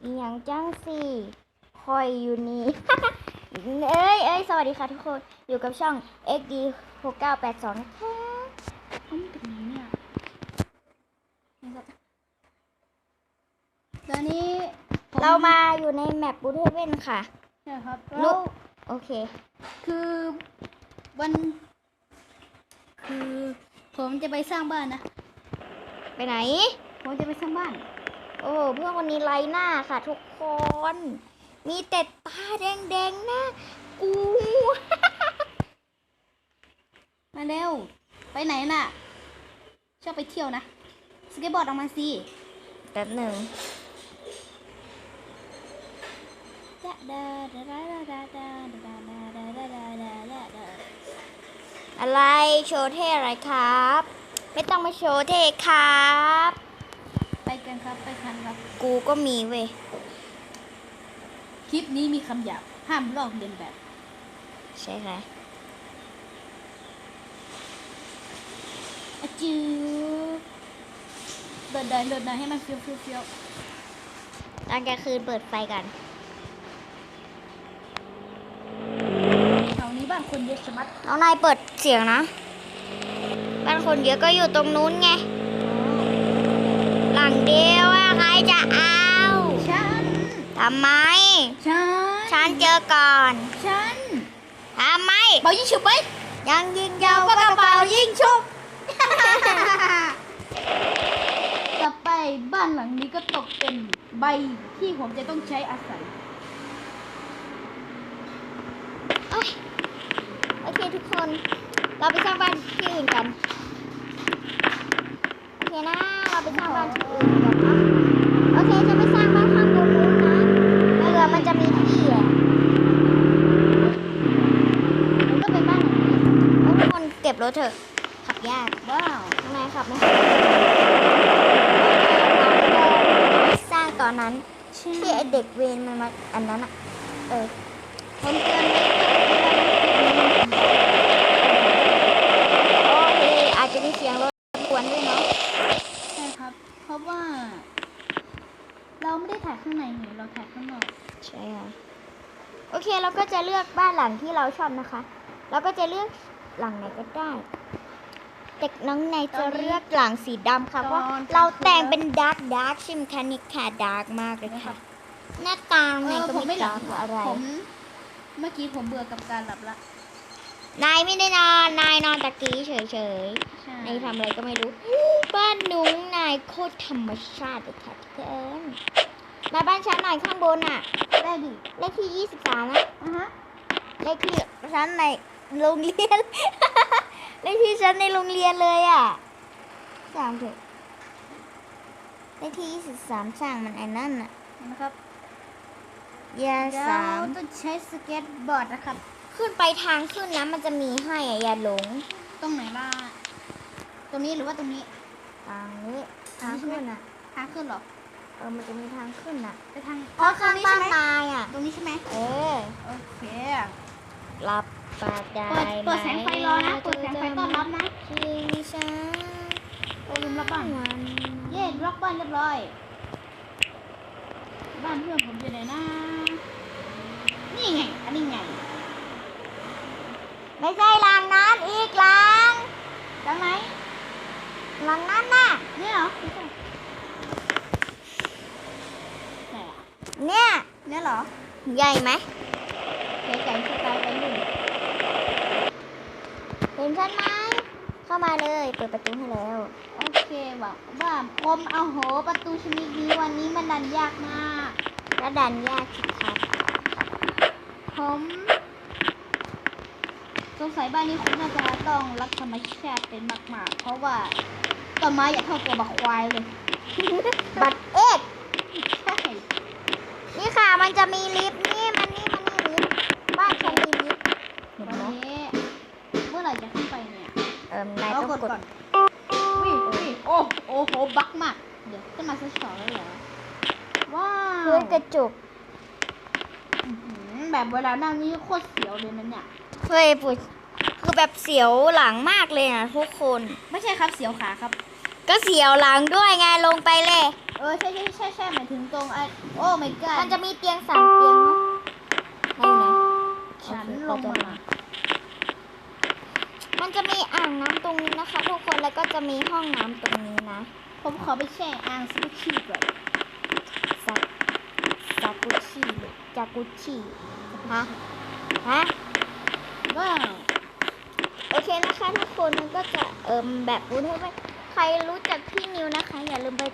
อีหยังจังสิคอยอยู่นี่ เอ้ยเอ้ยสวัสดีค่ะทุกคน อยู่กับช่อง XD 6982นะคะมันเป็นยังไงเนี่ยนะครับตอนนี้ผเรามาอยู่ในแมปบูเทเว่นค่ะใช่ครับลูแล้วกโอเค คือวัน คือผมจะไปสร้างบ้านนะ ไปไหน ผมจะไปสร้างบ้าน โอ้เพื่อนคนนี้ไรหน้าค่ะ ทุกคน มีแต่ตาแดงๆนะกู มาเร็ว ไปไหนน่ะ ชอบไปเที่ยวนะ สเก็ตบอร์ดออกมาสิแป๊บหนึ่งอะไรโชว์เท่อะไรครับ ไม่ต้องมาโชว์เท่ครับ ไปกันครับ ไปครั กูก็มีเว้ย คลิปนี้มีคำหยาบ ห้ามลอกเลียนแบบ ใช่ค่ะอะจือเดินเดินเดินเดินให้มันเฟี้ยวเฟี้ยวเฟี้ยวตอนกลางคืนเปิดไฟกันแถวนี้บ้านคนเยอะชะมัดน้องนายเปิดเสียงนะ บ้านคนเยอะก็อยู่ตรงนู้นไง หลังเดียวอะใคร จะเอาฉันทำไม ฉันฉันเจอก่อนฉันทำไม เป่ายิงฉุบไหมยังยิงยาวปากกระเป๋ายิงชุบ ต่อไปบ้านหลังนี้ก็ตกเป็นใบที่ผมจะต้องใช้อาศัย โอ้ยโอเคทุกคน เราไปสร้างบ้านที่อื่นกัน โอเคนะ เราไปสร้างบ้านที่อื่นกันนะโอเค จะไปสร้างบ้านข้างบนนู้นนะเผื่อมันจะมีที่อะ ผมก็ไปบ้านหลังนี้ แล้วทุกคนเก็บ รถเถอะ ขับยาก ว้าวทำไมขับไม่สร้างตอนนั้นที่ไอเด็กเวรมันมาอันนั้นอะ เออผมเตือนไว้โอเคอาจจะมีเสียงรถกวนด้วยเนาะ ใช่ครับ เพราะว่า เราไม่ได้ถ่ายข้างในนี่เราถ่ายข้างนอก ใช่ค่ะ โอเคเราก็จะเลือกบ้านหลังที่เราชอบนะคะ เราก็จะเลือก หลังไหนก็ได้แต่น้องในจะเลือกหลังสีดำค่ะเพราะเราแต่งเป็นดาร์กดาร์กใช่ไหมคะนี่ค่ะดาร์กมากเลยค่ะ หน้าตาเอในอก็ผมไม่ไม่หลัดาบร์กอะไรผมเมื่อกี้ผมเบื่อกับการหลับละนายไม่ได้นอน นายนอนตะกี้เฉยใช่ๆนายทำอะไรก็ไม่รู้ บ้านหนุ้งนายโคตรธรรมชาติเลยค่ะทุกคนมาบ้านฉันหน่อยข้างบนอะ ได้ดิ เลขที่23นะอะฮะเลขที่ฉันใน โรงเรียน เลขที่ฉันในโรงเรียนเลยอะสามเถอะเลขที่ยี่สิบสามช่างมันไอ้นั่นอะนะครับยาเดี๋ยวสามต้องใช้สเก็ตบอร์ดนะครับ ขึ้นไปทางขึ้นนะมันจะมีให้อะอย่าหลง ตรงไหนล่ะ ตรงนี้หรือว่าตรงนี้ทางนี้ทางขึ้นอะ ทางขึ้นเหรอ เออ มันจะมีทางขึ้นอะ ไปทาง เพราะข้างตรบ้านนี้ใช่ไหมนายอะ ตรงนี้ใช่ไหมเออ โอเค รับปากได้เปิดไหมเปิดแสงไฟรอนะเปิดแสงไฟต้อนรับนะชิงช้าโอ้ลืมรับบ้านวันเย้ล็อกบ้านเรียบร้อย บ้านเพื่อนผมอยู่ไหนนะนี่ไงอันนี้ไงไม่ใช่หลังนั้นอีกหลังดังไหนหลังนั้นน่ะเนี่ยเหรอไม่ใช่ไหนอะเนี่ยเนี่ยเหรอ ใหญ่ไหม เก๋ไก่สไตล์ไปหนึ่งเห็นฉันไหมเข้ามาเลย เปิดประตูให้แล้ว โอเคหวังว่าผมเอาโหประตูชนิดนี้วันนี้มันดันยากมากกระดันยากสิครับผมสงสัยบ้านนี้คุณน่าจะต้องรักธรรมชาติเป็นมาก ๆ เพราะว่าต้นไม้อย่าเท่าตัวบักควายเลย บัตรเอ็กใช่นี่ค่ะมันจะมีลิฟต์นี่มันนี่มันนี่ลิฟต์ บ้านฉันมีลิฟต์เห็นตอนไหมนี้เมื่อไหร่จะขึ้นไปเนี่ยเอิมนายเราต้องกดกดก่อนอุ้ยอุ้ยโอ้โอ้โหบักมากเดี๋ยวขึ้นมาสักสองแล้วเหรอว้าวพื้นกระจุกอื้อหือแบบเวลานั่งนี่โคตรเสียวเลยนะเนี่ยเฮ้ยปุ๋ยคือแบบเสียวหลังมากเลยนะทุกคน ไม่ใช่ครับเสียวขาครับ ก็เสียวหลังด้วยไงลงไปเลย เอเออใช่ใช่ใช่ใช่หมายถึงตรงไอ้โอ้ my god มันจะมีเตียงสามเตียงเนาะไหนอยู่ไหน ฉันโอเคลงเราจะมา มันจะมีอ่างน้ำตรงนี้นะคะ ทุกคนแล้วก็จะมีห้องน้ำตรงนี้นะ ผมขอไปแช่อ่างสกุชี่ก่อนซาซากุชิหรือจากุชิฮะ ฮะว้าวโอเคนะคะทุกคนมันก็จะเอิมแบบรู้ให้ไหมใครรู้จักพี่นิวนะคะ อย่าลืมไป